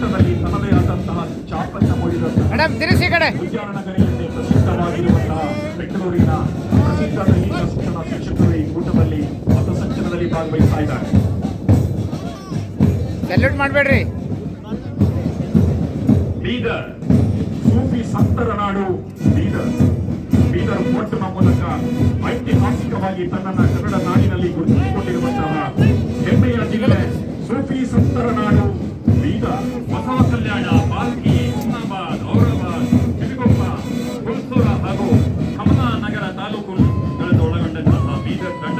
ಮಟ್ಟದಲ್ಲಿ ತನ್ನದೇ ಆದಂತಹ ಚಾಪನ್ನ ಮೂಡಿದಂತಹ ವಿದ್ಯಾನಗರಿಯಲ್ಲಿ ಪ್ರಸಿದ್ಧವಾಗಿರುವಂತಹ ಬೆಂಗಳೂರಿನ ಪ್ರಸಿದ್ಧ ದೈಹಿಕ ಶಿಕ್ಷಣ ಶಿಕ್ಷಕರು ಈ ಕೂಟದಲ್ಲಿ ಪಥಸಂಚಲನದಲ್ಲಿ ಭಾಗವಹಿಸ್ತಾ ಇದ್ದಾರೆ. ಸೆಲ್ಯೂಟ್ ಮಾಡಬೇಡ್ರಿ. ಬೀದರ್ ಸೂಫಿ ಸಂತರ ನಾಡು ಬೀದರ್. ಬೀದರ್ ಒಟ್ಟನ ಮೂಲಕ ಐತಿಹಾಸಿಕವಾಗಿ ತನ್ನನ್ನ ಕನ್ನಡ ನಾಡಿನಲ್ಲಿ ಗುರುತಿಸಿಕೊಂಡಿರುವಂತಹ ಹೆಮ್ಮೆಯ ಜಿಲ್ಲೆ ಸೂಫಿ ಸಂತರ ನಾಡು ಬೀದರ್ ಬಸವ ಕಲ್ಯಾಣ ಪಾಲ್ಕಿ ಹುಮ್ನಾಬಾದ್ ಔರಾಬಾದ್ ಚಿಲಗೊಪ್ಪ ಹುಲ್ಸೂರ ಹಾಗೂ ಕಮಲಾನಗರ ತಾಲೂಕುಗಳನ್ನು ಒಳಗೊಂಡಂತಹ ಬೀದರ್ ತಂಡ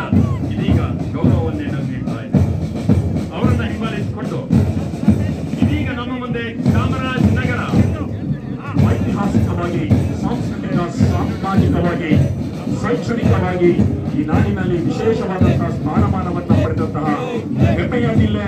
ಇದೀಗ ಗೌರವವನ್ನೇ ನೀಡ್ತಾ ಇದೆ. ಅವರನ್ನ ಹಿಂಬಾಲಿಸಿಕೊಂಡು ಇದೀಗ ನಮ್ಮ ಮುಂದೆ ಚಾಮರಾಜನಗರ ಐತಿಹಾಸಿಕವಾಗಿ, ಸಾಂಸ್ಕೃತಿಕ, ಸಾಮಾಜಿಕವಾಗಿ, ಶೈಕ್ಷಣಿಕವಾಗಿ ಈ ನಾಡಿನಲ್ಲಿ ವಿಶೇಷವಾದಂತಹ ಸ್ಥಾನಮಾನವನ್ನು ಪಡೆದಂತಹ ಹೆಮ್ಮೆಯ ಜಿಲ್ಲೆ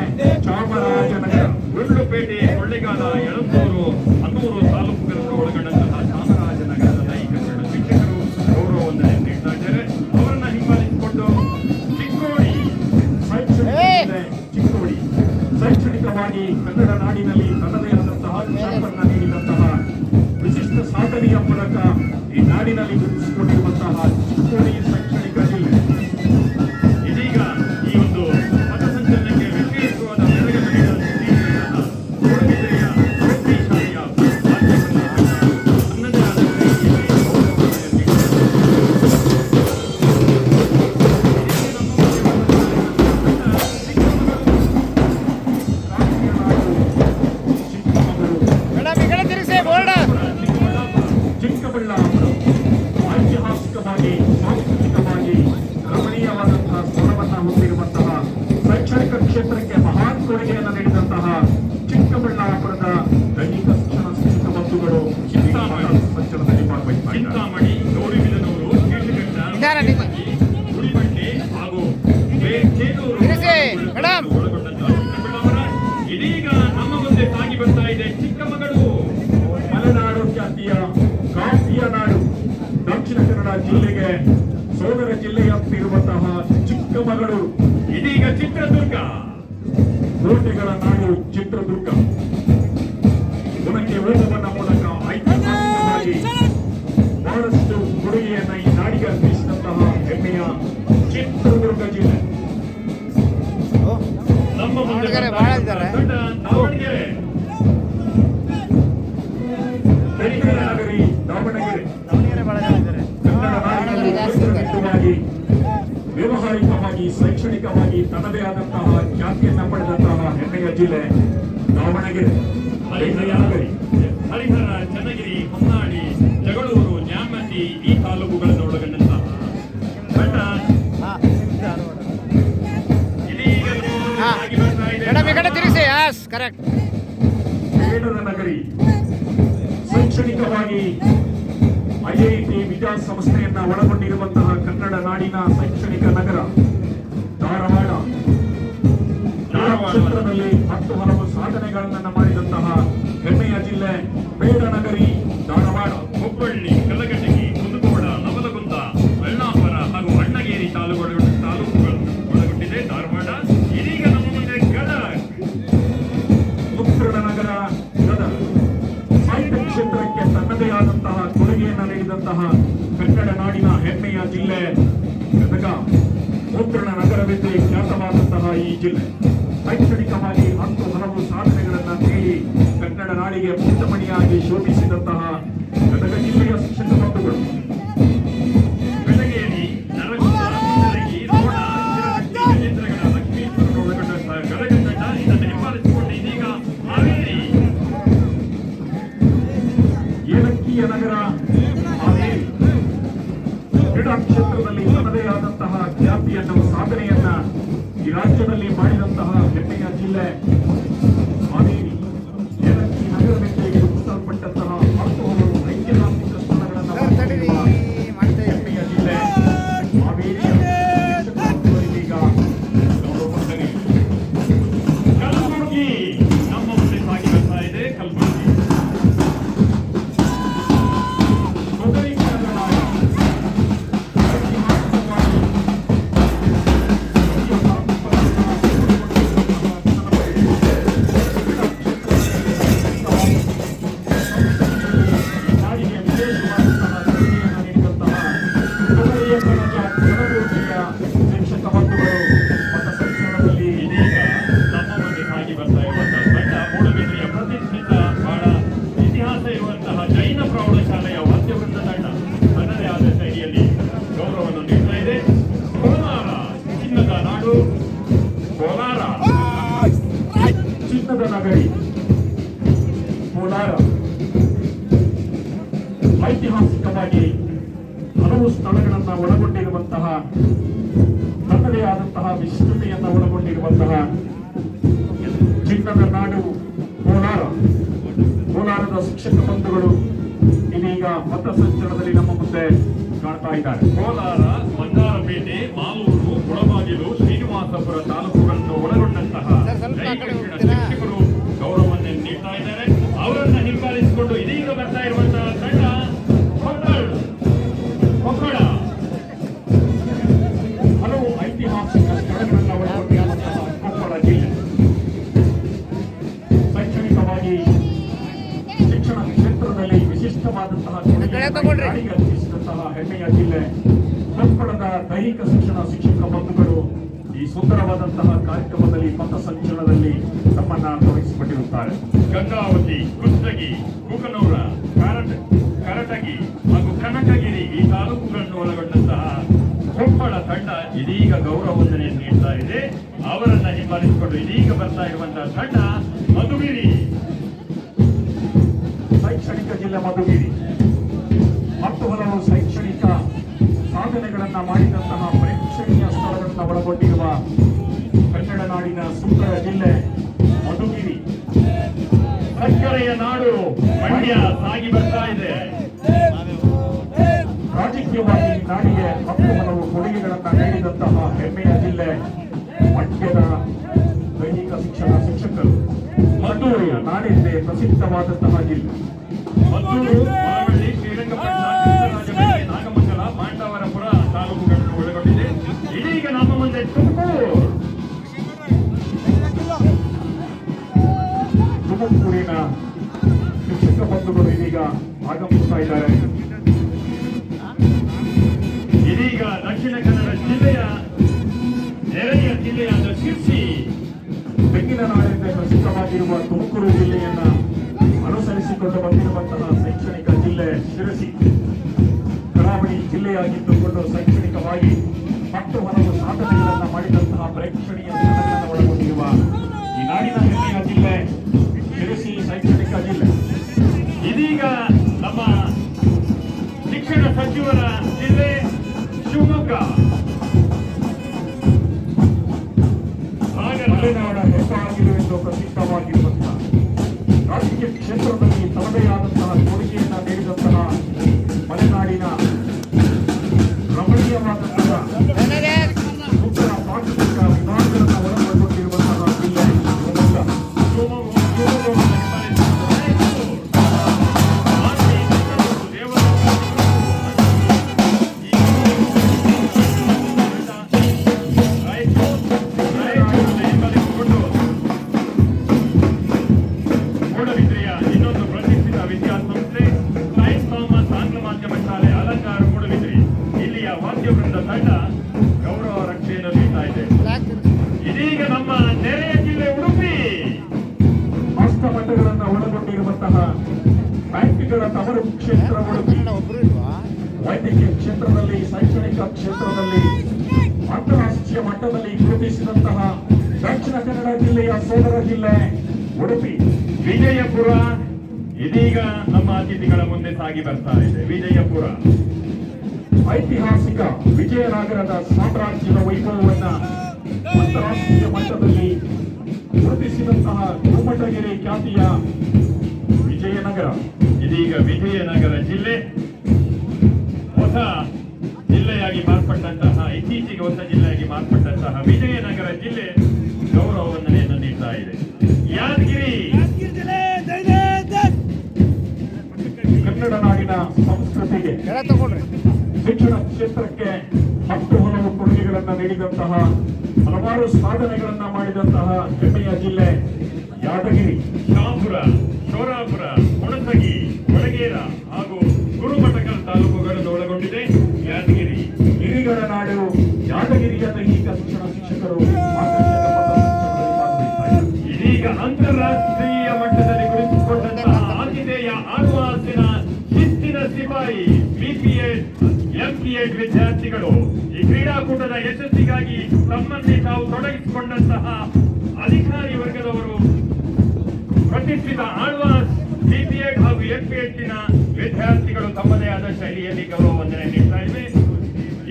ನಾಡಿನಲ್ಲಿ ಚಿಂತಾಮಣಿ ಗೌರಿಬಿದನೂರು ಗುಡಿಮಟ್ಟಿ ಹಾಗೂ ಇದೀಗ ನಮ್ಮ ಮುಂದೆ ಸಾಗಿ ಬರ್ತಾ ಇದೆ ಚಿಕ್ಕಮಗಳೂರು. ಮಲೆನಾಡು ಜಾತಿಯ ಕಾಫಿಯ ನಾಡು. ದಕ್ಷಿಣ ಕನ್ನಡ ಜಿಲ್ಲೆಗೆ ಸೋದರ ಜಿಲ್ಲೆಯಂತಿರುವಂತಹ ಚಿಕ್ಕಮಗಳೂರು. ಇದೀಗ ಚಿತ್ರದುರ್ಗ. ಕೋಟೆಗಳ ನಾಡು ಚಿತ್ರದುರ್ಗ. ಗುಣಕ್ಕೆ ಬೆಂಗಳೂರು ವ್ಯವಹಾರಿಕವಾಗಿ ಶೈಕ್ಷಣಿಕವಾಗಿ ತನ್ನದೇ ಆದಂತಹ ಖ್ಯಾತಿಯನ್ನ ಪಡೆದಂತಹ ಹೆಮ್ಮೆಯ ಜಿಲ್ಲೆ ದಾವಣಗೆರೆ ಹರಿಹರ ಕರೆಕ್ಟ್ ನಗರಿ ಶೈಕ್ಷಣಿಕವಾಗಿ ಐಐಟಿ ವಿದ್ಯಾಸಂಸ್ಥೆಯನ್ನ ಒಳಗೊಂಡಿರುವಂತಹ ಕನ್ನಡ ನಾಡಿನ ಶೈಕ್ಷಣಿಕ ನಗರ ಧಾರವಾಡ. ಧಾರವಾಡ ಕ್ಷೇತ್ರದಲ್ಲಿ ಹತ್ತು ಹಲವು ಸಾಧನೆಗಳನ್ನ ಮಾಡಿದಂತಹ ಹೆಮ್ಮೆಯ ಜಿಲ್ಲೆ ಬೇಡನಗರಿ ಧಾರವಾಡ. ಹುಬ್ಬಳ್ಳಿ. ಕೊಡುಗೆಯನ್ನು ಕನ್ನಡ ನಾಡಿನ ಹೆಮ್ಮೆಯ ಜಿಲ್ಲೆ ಗದಗ. ಮುಕ್ತೃಣ ನಗರವೆಂದೇ ಖ್ಯಾತವಾದಂತಹ ಈ ಜಿಲ್ಲೆ. ಶೈಕ್ಷಣಿಕವಾಗಿ ಹತ್ತು ಹಲವು ಸಾಧನೆಗಳನ್ನು ನೀಡಿ ಕನ್ನಡ ನಾಡಿಗೆ ಮುಕ್ತಮಣಿಯಾಗಿ ಶೋಭಿಸಿದಂತಹ ಐತಿಹಾಸಿಕವಾಗಿ ಹಲವು ಸ್ಥಳಗಳನ್ನು ಒಳಗೊಂಡಿರುವಂತಹ ತನ್ನದೇ ಆದಂತಹ ವಿಶಿಷ್ಟತೆಯನ್ನು ಒಳಗೊಂಡಿರುವಂತಹ ಚಿನ್ನದ ನಾಡು ಕೋಲಾರ. ಕೋಲಾರದ ಶಿಕ್ಷಕ ಬಂಧುಗಳು ಇದೀಗ ಪಥಸಂಚಲನದಲ್ಲಿ ನಮ್ಮ ಮುಂದೆ ಕಾಣ್ತಾ ಇದ್ದಾರೆ. ಕೋಲಾರ ಬಂಗಾರಪೇಟೆ, ಮಾಲೂರು, ಕೊಳಬಾಗಿಲು, ಶ್ರೀನಿವಾಸಪುರ ಅರ್ಪಿಸಿದಂತಹ ಹೆಮ್ಮೆಯ ಜಿಲ್ಲೆ ಕೊಪ್ಪಳದ ದೈಹಿಕ ಶಿಕ್ಷಣ ಶಿಕ್ಷಕ ಬಂಧುಗಳು ಈ ಸುಂದರವಾದಂತಹ ಕಾರ್ಯಕ್ರಮದಲ್ಲಿ ಪಥಸಂಚಲನದಲ್ಲಿ ತಮ್ಮನ್ನ ತೊಡಗಿಸಿಕೊಂಡಿರುತ್ತಾರೆ. ಗಂಗಾವತಿ ಕುಷ್ಟಗಿ ಕುಕನೂರ ಕಾರಟ ಕರಟಗಿ ಹಾಗೂ ಕನಕಗಿರಿ ಈ ತಾಲೂಕುಗಳನ್ನು ಒಳಗೊಂಡಂತಹ ಕೊಪ್ಪಳ ತಂಡ ಇದೀಗ ಗೌರವ ವಂದನೆಯನ್ನು ನೀಡ್ತಾ ಇದೆ. ಅವರನ್ನ ಹಿಂಬಾಲಿಸಿಕೊಂಡು ಇದೀಗ ಬರ್ತಾ ಇರುವಂತಹ ತಂಡ ಮಧುಗಿರಿ. ಶೈಕ್ಷಣಿಕ ಜಿಲ್ಲೆ ಮಧುಗಿರಿ. ಮತ್ತು ಹಲವು ಶೈಕ್ಷಣಿಕ ಸಾಧನೆಗಳನ್ನು ಮಾಡಿದಂತಹ ಪ್ರೇಕ್ಷಣೀಯ ಸ್ಥಳಗಳನ್ನು ಒಳಗೊಂಡಿರುವ ಕನ್ನಡ ನಾಡಿನ ಸುಂದರ ಜಿಲ್ಲೆ ಮಧುಗಿರಿ. ಸಕ್ಕರೆಯ ನಾಡು ಮಂಡ್ಯ ಸಾಗಿ ಬರ್ತಾ ಇದೆ. ರಾಜಕೀಯವಾಗಿ ನಾಡಿಗೆ ಹತ್ತು ಹಲವು ಕೊಡುಗೆಗಳನ್ನು ನೀಡಿದಂತಹ ಹೆಮ್ಮೆಯ ಜಿಲ್ಲೆ ಮಂಡ್ಯದ ಮದ್ದೂರಿನ ನಾಡಿಂದೇ ಪ್ರಸಿದ್ಧವಾದಂತಹ ಜಿಲ್ಲೆ ತಾಲೂಕುಗಳನ್ನು ಒಳಗೊಂಡಿದೆ. ಇದೀಗ ನಮ್ಮ ಮುಂದೆ ತುಮಕೂರು. ತುಮಕೂರಿನ ಶಿಕ್ಷಕ ಇದೀಗ ಆಗಮಿಸ್ತಾ ಇದ್ದಾರೆ. ಇದೀಗ ದಕ್ಷಿಣ ಕನ್ನಡ ಜಿಲ್ಲೆಯ ನೆರೆಯ ಜಿಲ್ಲೆಯಾದ ಶಿರ್ಸಿ ತೆಂಗಿನ ನಾಡಿಂದ ಪ್ರಸಿದ್ಧವಾಗಿರುವ ತುಮಕೂರು ಜಿಲ್ಲೆಯನ್ನ ಅನುಸರಿಸಿಕೊಂಡು ಬಂದಿರುವಂತಹ ಶೈಕ್ಷಣಿಕ ಜಿಲ್ಲೆ ಶಿರಸಿ. ಕರಾವಳಿ ಜಿಲ್ಲೆಯಾಗಿದ್ದುಕೊಂಡು ಶೈಕ್ಷಣಿಕವಾಗಿ ಮತ್ತು ಹಲವು ಸಾಧನೆಗಳನ್ನು ಮಾಡಿದಂತಹ ಪ್ರೇಕ್ಷಣೀಯ ಒಳಗೊಂಡಿರುವ ಈ ನಾಡಿನ ಹೆಮ್ಮೆಯ ಜಿಲ್ಲೆ ಶಿರಸಿ ಶೈಕ್ಷಣಿಕ ಜಿಲ್ಲೆ. ಇದೀಗ ನಮ್ಮ ಶಿಕ್ಷಣ ಸಚಿವರ ಜಿಲ್ಲೆ ಶಿವಮೊಗ್ಗ. ಸಾಗರ ಪ್ರಸಿದ್ಧವಾಗಿರುವಂತಹ ರಾಜಕೀಯ ಕ್ಷೇತ್ರದಲ್ಲಿ ತನ್ನದೇ ಆದಂತಹ ವೈದ್ಯಕೀಯ ಕ್ಷೇತ್ರದಲ್ಲಿ ಶೈಕ್ಷಣಿಕ ಕ್ಷೇತ್ರದಲ್ಲಿ, ಅಂತಾರಾಷ್ಟ್ರೀಯ ಮಟ್ಟದಲ್ಲಿ ಗುರುತಿಸಿದಂತಹ ದಕ್ಷಿಣ ಕನ್ನಡ ಜಿಲ್ಲೆಯ ಸೋದರ ಜಿಲ್ಲೆ, ಉಡುಪಿ, ವಿಜಯಪುರ. ಇದೀಗ ನಮ್ಮ ಅತಿಥಿಗಳ ಮುಂದೆ ಸಾಗಿ ಬರ್ತಾ ಇದೆ. ವಿಜಯಪುರ. ಐತಿಹಾಸಿಕ ವಿಜಯನಗರದ ಸಾಮ್ರಾಜ್ಯದ ವೈಭವವನ್ನ ಅಂತಾರಾಷ್ಟ್ರೀಯ ಮಟ್ಟದಲ್ಲಿ ಗುರುತಿಸಿದಂತಹ ಗುಮ್ಮಟಗಿರಿ ಖ್ಯಾತಿಯ ಕನ್ನಡ ನಾಡಿನ ಸಂಸ್ಕೃತಿಗೆ ಶಿಕ್ಷಣ ಕ್ಷೇತ್ರಕ್ಕೆ ಹತ್ತು ಹಲವು ಕೊಡುಗೆಗಳನ್ನು ನೀಡಿದಂತಹ ಹಲವಾರು ಸಾಧನೆಗಳನ್ನ ಮಾಡಿದಂತಹ ಹೆಮ್ಮೆಯ ಜಿಲ್ಲೆ ಯಾದಗಿರಿ. ಶಾಪುರ ಶೋರಾಪುರ ಹುಣಸಗಿ ಹೊಳಗೇರ ಹಾಗೂ ಗುರುಮಠಕಲ್ ತಾಲೂಕುಗಳನ್ನು ಒಳಗೊಂಡಿದೆ ಯಾದಗಿರಿ. ಹಿರಿಗಳ ನಾಡು ಯಾದಗಿರಿಯ ದೈಹಿಕ ಶಿಕ್ಷಣ ಶಿಕ್ಷಕರು. ಇದೀಗ ಅಂತಾರಾಷ್ಟ್ರೀಯ ಕ್ರೀಡಾಕೂಟದ ಯಶಸ್ಸಿಗಾಗಿ ತಮ್ಮಲ್ಲಿ ತಾವು ತೊಡಗಿಸಿಕೊಂಡಂತಹ ಅಧಿಕಾರಿ ವರ್ಗದವರು ಪ್ರತಿಷ್ಠಿತ ಆಳ್ವಾಸ್ ಬಿಪಿಎಡ್ ಹಾಗೂ ಎಂಪಿಎಚ್ನ ವಿದ್ಯಾರ್ಥಿಗಳು ತಮ್ಮದೇ ಆದ ಶೈಲಿಯಲ್ಲಿ ಗೌರವ ವಂದನೆ ನೀಡ್ತಾ ಇವೆ.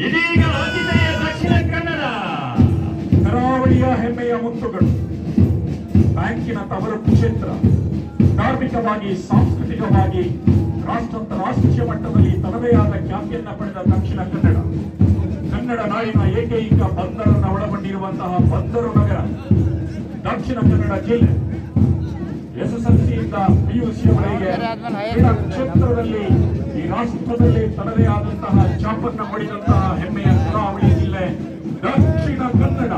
ಇದೀಗ ಆತಿಥೇಯ ದಕ್ಷಿಣ ಕನ್ನಡ. ಕರಾವಳಿಯ ಹೆಮ್ಮೆಯ ಮುತ್ತುಗಳು, ಬ್ಯಾಂಕಿನ ತವರು ಕ್ಷೇತ್ರ ಧಾರ್ಮಿಕವಾಗಿ ಸಾಂಸ್ಕೃತಿಕವಾಗಿ ರಾಷ್ಟ್ರ ರಾಷ್ಟ್ರೀಯ ಮಟ್ಟದಲ್ಲಿ ತನ್ನದೇ ಆದ ಖ್ಯಾತಿಯನ್ನ ಪಡೆದ ದಕ್ಷಿಣ ಕನ್ನಡ. ಕನ್ನಡ ನಾಡಿನ ಏಕೈಕ ಬಂದರನ್ನ ಒಳಗೊಂಡಿರುವಂತಹ ಬಂದರು ನಗರ, ದಕ್ಷಿಣ ಕನ್ನಡ ಜಿಲ್ಲೆ. ಎಸ್ಎಸ್ಎಲ್ಸಿಯಿಂದ ಪಿಯುಸಿವರೆಗೆ ಕ್ರೀಡಾ ಕ್ಷೇತ್ರದಲ್ಲಿ ಈ ರಾಷ್ಟ್ರದಲ್ಲಿ ತನ್ನದೇ ಆದಂತಹ ಚಾಪನ್ನ ಪಡೆದಂತಹ ಹೆಮ್ಮೆಯ ಕರಾವಳಿ ಜಿಲ್ಲೆ ದಕ್ಷಿಣ ಕನ್ನಡ.